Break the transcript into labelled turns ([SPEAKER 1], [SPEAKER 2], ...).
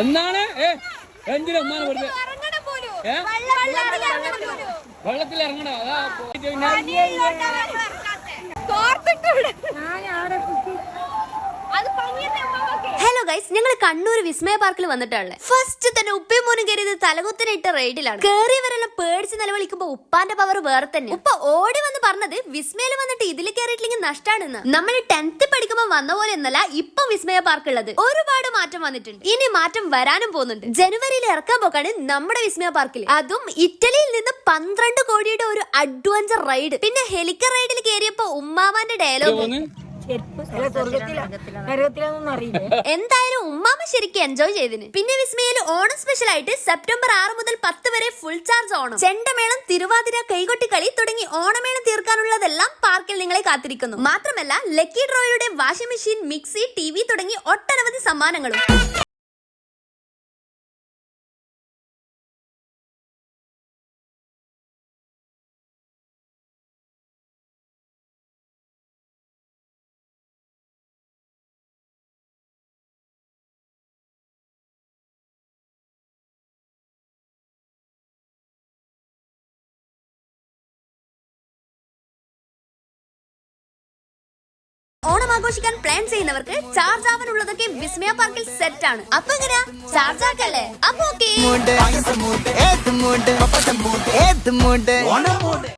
[SPEAKER 1] എന്താണ്? ഏ എന്തിനാ ഉമ്മാനെ വെറുതെ.
[SPEAKER 2] വെള്ളത്തിൽ ഇറങ്ങണ
[SPEAKER 1] അതാ
[SPEAKER 3] ഗൈസ് ഞങ്ങൾ കണ്ണൂർ വിസ്മയ പാർക്കിൽ വന്നിട്ടാണ് ഫസ്റ്റ് തന്നെ ഉപ്പയും മോനും കയറിയത് തലകുത്തിനിട്ട റൈഡിലാണ് കേറിയവരെല്ലാം പേടിച്ച് നിലവിളിക്കുമ്പോ ഉപ്പാന്റെ പവർ വേറെ തന്നെ ഉപ്പ ഓടി വന്ന് പറഞ്ഞത് വിസ്മയിൽ വന്നിട്ട് ഇതിൽ കയറിയിട്ടില്ലെങ്കിൽ നഷ്ടാണെന്ന്. നമ്മൾ ടെൻത്ത് പഠിക്കുമ്പോൾ വന്ന പോലെ എന്നല്ല ഇപ്പൊ വിസ്മയ പാർക്ക് ഉള്ളത് ഒരുപാട് മാറ്റം വന്നിട്ടുണ്ട്. ഇനി മാറ്റം വരാനും പോകുന്നുണ്ട്. ജനുവരിയിൽ ഇറക്കാൻ പോക്കാണ് നമ്മുടെ വിസ്മയ പാർക്കിൽ അതും ഇറ്റലിയിൽ നിന്ന് പന്ത്രണ്ട് കോടിയുടെ ഒരു അഡ്വഞ്ചർ റൈഡ് പിന്നെ ഹെലിക്കർ റൈഡിൽ കയറിയപ്പോ ഉമ്മാവാന്റെ ഡയലോഗ് എന്തായാലും ഉമ്മാമ ശരിക്കും എൻജോയ് ചെയ്തിന്. പിന്നെ വിസ്മയിൽ ഓണം സ്പെഷ്യൽ ആയിട്ട് സെപ്റ്റംബർ ആറ് മുതൽ പത്ത് വരെ ഫുൾ ചാർജ് ഓണം. ചെണ്ടമേളം തിരുവാതിര കൈകൊട്ടിക്കളി തുടങ്ങി ഓണമേളം തീർക്കാനുള്ളതെല്ലാം പാർക്കിൽ നിങ്ങളെ കാത്തിരിക്കുന്നു. മാത്രമല്ല lucky ഡ്രോയുടെ washing machine mixie T V തുടങ്ങി ഒട്ടനവധി സമ്മാനങ്ങളും. ഓണം ആഘോഷിക്കാൻ പ്ലാൻ ചെയ്യുന്നവർക്ക് ചാർജ് ആവാനുള്ളതൊക്കെ വിസ്മയ പാർക്കിൽ സെറ്റ് ആണ്. അപ്പൊ എങ്ങനെയാ ചാർജ് ആക്കല്ലേ? അപ്പൊ ഓക്കേ